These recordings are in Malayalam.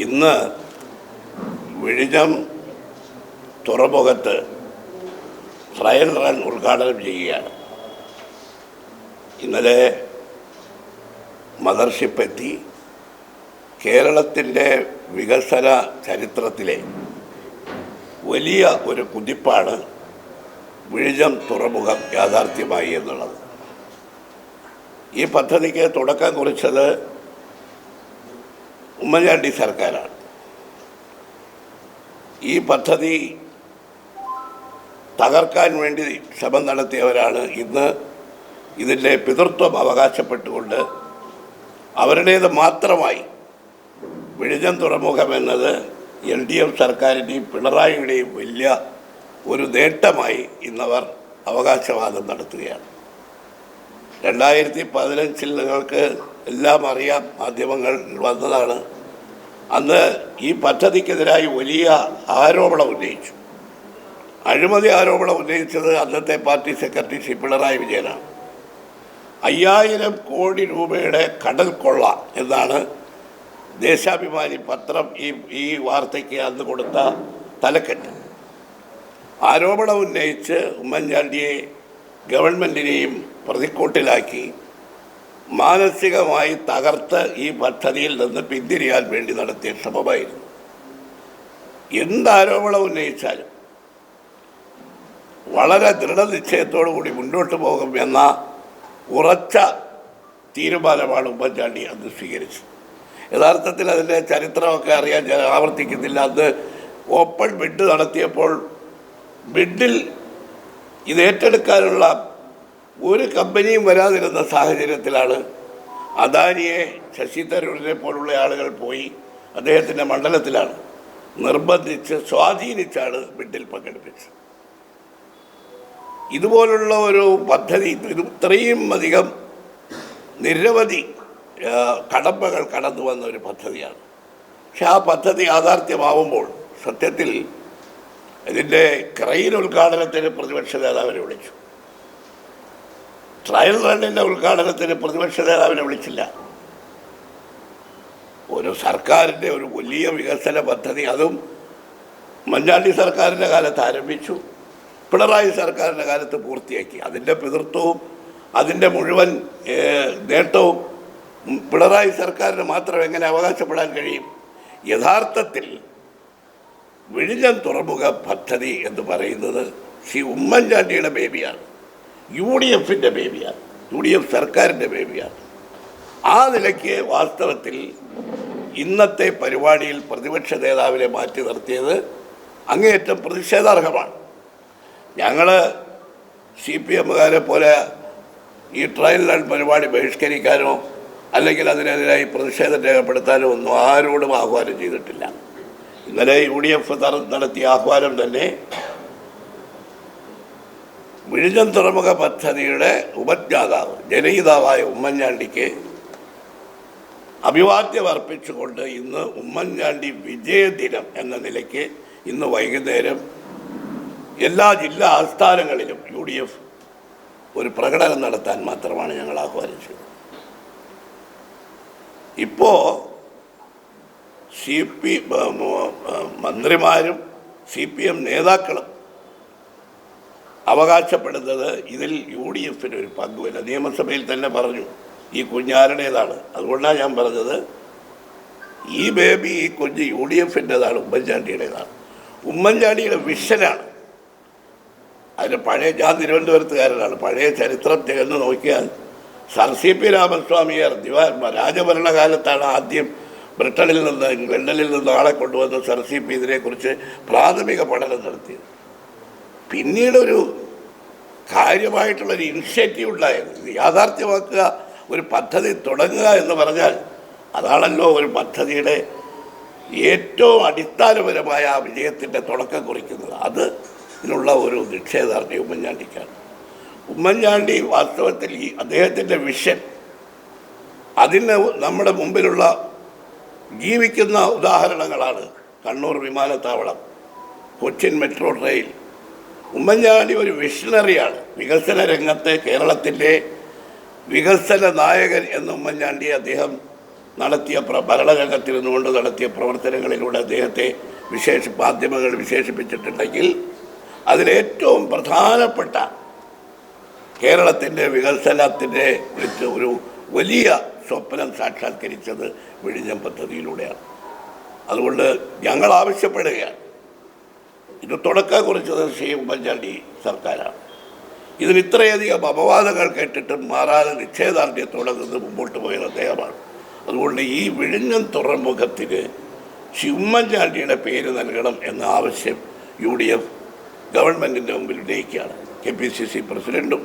ഇന്ന് വിഴിഞ്ഞം തുറമുഖത്ത് ട്രയൽ റൺ ഉദ്ഘാടനം ചെയ്യുകയാണ്. ഇന്നലെ മദർഷിപ്പ് എത്തി കേരളത്തിന്റെ വികസന ചരിത്രത്തിലെ വലിയ ഒരു കുതിപ്പാണ് വിഴിഞ്ഞം തുറമുഖം യാഥാർത്ഥ്യമായി എന്നുള്ളത്. ഈ പദ്ധതിക്ക് തുടക്കം കുറിച്ചത് ഉമ്മൻചാണ്ടി സർക്കാരാണ്. ഈ പദ്ധതി തകർക്കാൻ വേണ്ടി ശ്രമം നടത്തിയവരാണ് ഇന്ന് ഇതിന്റെ പിതൃത്വം അവകാശപ്പെട്ടുകൊണ്ട് അവരുടേത് മാത്രമായി വിഴിഞ്ഞം തുറമുഖം എന്നത് എൽ ഡി എഫ് സർക്കാരിന്റെയും പിണറായിയുടെയും വലിയ ഒരു നേട്ടമായി ഇന്നവർ അവകാശവാദം നടത്തുകയാണ്. രണ്ടായിരത്തി പതിനഞ്ചിൽ നിങ്ങൾക്ക് എല്ലാം അറിയാം. മാധ്യമങ്ങൾ വന്നതാണ്. അന്ന് ഈ പദ്ധതിക്കെതിരായി വലിയ ആരോപണം ഉന്നയിച്ചു. അഴിമതി ആരോപണം ഉന്നയിച്ചത് അന്നത്തെ പാർട്ടി സെക്രട്ടറി ശ്രീ പിണറായി വിജയനാണ്. അയ്യായിരം കോടി രൂപയുടെ കടൽ കൊള്ള എന്നാണ് ദേശാഭിമാനി പത്രം ഈ ഈ വാർത്തയ്ക്ക് അന്ന് കൊടുത്ത തലക്കെട്ട്. ആരോപണം ഉന്നയിച്ച് ഉമ്മൻചാണ്ടിയെ ഗവൺമെന്റിനെയും പ്രതിക്കൂട്ടിലാക്കി. മാനസികമായി തകർത്ത് ഈ പദ്ധതിയിൽ നിന്ന് പിന്തിരിയാൻ വേണ്ടി നടത്തിയ ശ്രമമായിരുന്നു. എന്താരോപണം ഉന്നയിച്ചാലും വളരെ ദൃഢനിശ്ചയത്തോടു കൂടി മുന്നോട്ട് പോകും എന്ന ഉറച്ച തീരുമാനമാണ് ഉമ്മൻചാണ്ടി അന്ന് സ്വീകരിച്ചത്. യഥാർത്ഥത്തിൽ അതിന്റെ ചരിത്രമൊക്കെ അറിയാൻ ഞാൻ ആവർത്തിക്കുന്നില്ല. അന്ന് ഓപ്പൺ ബിഡ് നടത്തിയപ്പോൾ ബിഡിൽ ഇത് ഏറ്റെടുക്കാനുള്ള ഒരു കമ്പനിയും വരാതിരുന്ന സാഹചര്യത്തിലാണ് അദാനിയെ ശശി തരൂരിനെ പോലുള്ള ആളുകൾ പോയി അദ്ദേഹത്തിന്റെ മണ്ഡലത്തിലാണ് നിർബന്ധിച്ച് സ്വാധീനിച്ചാണ് ബിഡിൽ പങ്കെടുപ്പിച്ചത്. ഇതുപോലുള്ള ഒരു പദ്ധതി ഇത് ഇത്രയും അധികം നിരവധി കടമ്പകൾ കടന്നു വന്ന ഒരു പദ്ധതിയാണ്. പക്ഷെ ആ പദ്ധതി യാഥാർത്ഥ്യമാവുമ്പോൾ സത്യത്തിൽ ഇതിന്റെ ക്രൈൻ ഉദ്ഘാടനത്തിന് പ്രതിപക്ഷ നേതാവിനെ വിളിച്ചു. ട്രയൽ റണ്ണിന്റെ ഉദ്ഘാടനത്തിന് പ്രതിപക്ഷ നേതാവിനെ വിളിച്ചില്ല. ഒരു സർക്കാരിന്റെ ഒരു വലിയ വികസന പദ്ധതി അതും മഞ്ഞാണ്ടി സർക്കാരിന്റെ കാലത്ത് ആരംഭിച്ചു. പിണറായി സർക്കാരിന്റെ കാലത്ത് പൂർത്തിയാക്കി. അതിന്റെ പിതൃത്വവും അതിന്റെ മുഴുവൻ നേട്ടവും പിണറായി സർക്കാരിന് മാത്രം എങ്ങനെ അവകാശപ്പെടാൻ കഴിയും? യഥാർത്ഥത്തിൽ വിഴിഞ്ഞം തുറമുഖ പദ്ധതി എന്ന് പറയുന്നത് ശ്രീ ഉമ്മൻചാണ്ടിയുടെ ബേബിയാണ് യു ഡി എഫിന്റെ ബേബിയാണ് യു ഡി എഫ് സർക്കാരിന്റെ ബേബിയാണ് ആ നിലയ്ക്ക് വാസ്തവത്തിൽ ഇന്നത്തെ പരിപാടിയിൽ പ്രതിപക്ഷ നേതാവിനെ മാറ്റി നിർത്തിയത് അങ്ങേയറ്റം പ്രതിഷേധാർഹമാണ്. ഞങ്ങൾ സി പി എമ്മുകാരെ പോലെ ഈ ട്രയൽ റൺ പരിപാടി ബഹിഷ്കരിക്കാനോ അല്ലെങ്കിൽ അതിനെതിരായി പ്രതിഷേധം രേഖപ്പെടുത്താനോ ഒന്നും ആരോടും ആഹ്വാനം ചെയ്തിട്ടില്ല. ഇന്നലെ യു ഡി എഫ് നടത്തിയ ആഹ്വാനം തന്നെ വിഴിഞ്ഞം തുറമുഖ പദ്ധതിയുടെ ഉപജ്ഞാതാവ് ജനഹിതാവായ ഉമ്മൻചാണ്ടിക്ക് അഭിവാദ്യം അർപ്പിച്ചുകൊണ്ട് ഇന്ന് ഉമ്മൻചാണ്ടി വിജയദിനം എന്ന നിലയ്ക്ക് ഇന്ന് വൈകുന്നേരം എല്ലാ ജില്ലാ ആസ്ഥാനങ്ങളിലും യു ഡി എഫ് ഒരു പ്രകടനം നടത്താൻ മാത്രമാണ് ഞങ്ങൾ ആഹ്വാനിച്ചത്. ഇപ്പോൾ സി പി മന്ത്രിമാരും സി പി എം നേതാക്കളും അവകാശപ്പെടുന്നത് ഇതിൽ യു ഡി എഫിന് ഒരു പങ്കുമില്ല നിയമസഭയിൽ തന്നെ പറഞ്ഞു. ഈ കുഞ്ഞാരുടേതാണ്. അതുകൊണ്ടാണ് ഞാൻ പറഞ്ഞത് ഈ ബേബി ഈ കുഞ്ഞ് യു ഡി എഫിന്റെതാണ് ഉമ്മൻചാണ്ടിയുടേതാണ്. ഉമ്മൻചാണ്ടിയുടെ വിഷനാണ്. അതിന് പഴയ ഞാൻ തിരുവനന്തപുരത്തുകാരനാണ്. പഴയ ചരിത്രം തികഞ്ഞു നോക്കിയാൽ സർ സി പി രാമസ്വാമിയർ ദിവാ രാജഭരണകാലത്താണ് ആദ്യം ബ്രിട്ടനിൽ നിന്ന് ലണ്ടനിൽ നിന്ന് ആളെ കൊണ്ടുവന്ന് സർ സി പി ഇതിനെക്കുറിച്ച് പ്രാഥമിക പഠനം നടത്തിയത്. പിന്നീട് ഒരു കാര്യമായിട്ടുള്ളൊരു ഇനിഷ്യേറ്റീവ് ഉണ്ടായത് യാഥാർത്ഥ്യമാക്കുക ഒരു പദ്ധതി തുടങ്ങുക എന്ന് പറഞ്ഞാൽ അതാണല്ലോ ഒരു പദ്ധതിയുടെ ഏറ്റവും അടിസ്ഥാനപരമായ ആ വിജയത്തിന്റെ തുടക്കം കുറിക്കുന്നത്. അത് ഇതിനുള്ള ഒരു നിക്ഷേധാർത്ഥി ഉമ്മൻചാണ്ടിക്കാണ്. ഉമ്മൻചാണ്ടി വാസ്തവത്തിൽ ഈ അദ്ദേഹത്തിന്റെ വിഷൻ അതിന് നമ്മുടെ മുമ്പിലുള്ള ജീവിക്കുന്ന ഉദാഹരണങ്ങളാണ്. കണ്ണൂർ വിമാനത്താവളം കൊച്ചിൻ മെട്രോ ട്രെയിൻ ഉമ്മൻചാണ്ടി ഒരു വിഷണറിയാണ് വികസന രംഗത്തെ കേരളത്തിന്റെ വികസന നായകൻ എന്ന് ഉമ്മൻചാണ്ടി അദ്ദേഹം നടത്തിയ പ്ര ഭരണരംഗത്തിൽ നിന്നുകൊണ്ട് നടത്തിയ പ്രവർത്തനങ്ങളിലൂടെ അദ്ദേഹത്തെ വിശേഷ മാധ്യമങ്ങൾ വിശേഷിപ്പിച്ചിട്ടുണ്ടെങ്കിൽ അതിലേറ്റവും പ്രധാനപ്പെട്ട കേരളത്തിന്റെ വികസനത്തിന്റെ കുറിച്ച് ഒരു വലിയ സ്വപ്നം സാക്ഷാത്കരിച്ചത് വിഴിഞ്ഞം പദ്ധതിയിലൂടെയാണ്. അതുകൊണ്ട് ഞങ്ങൾ ആവശ്യപ്പെടുകയാണ്. ഇത് തുടക്കം കുറിച്ചത് ശ്രീ ഉമ്മൻചാണ്ടി സർക്കാരാണ്. ഇതിന് ഇത്രയധികം അപവാദങ്ങൾ കേട്ടിട്ടും മാറാതെ നിശ്ചയദാർഢ്യത്തോടെ നിന്ന് മുമ്പോട്ട് പോയത് അദ്ദേഹമാണ്. അതുകൊണ്ട് ഈ വിഴിഞ്ഞം തുറമുഖത്തിന് ശ്രീ ഉമ്മൻചാണ്ടിയുടെ പേര് നൽകണം എന്ന ആവശ്യം യു ഡി എഫ് ഗവൺമെന്റിന്റെ മുമ്പിൽ ഉന്നയിക്കുകയാണ്. കെ പി സി സി പ്രസിഡന്റും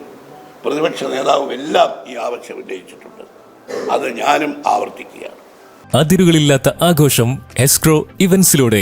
പ്രതിപക്ഷ നേതാവും എല്ലാം ഈ ആവശ്യം ഉന്നയിച്ചിട്ടുണ്ട്. അത് ഞാനും ആവർത്തിക്കുകയാണ്. അതിരുകളില്ലാത്ത ആഘോഷം എസ്ക്രോ ഇവന്റ്സിലൂടെ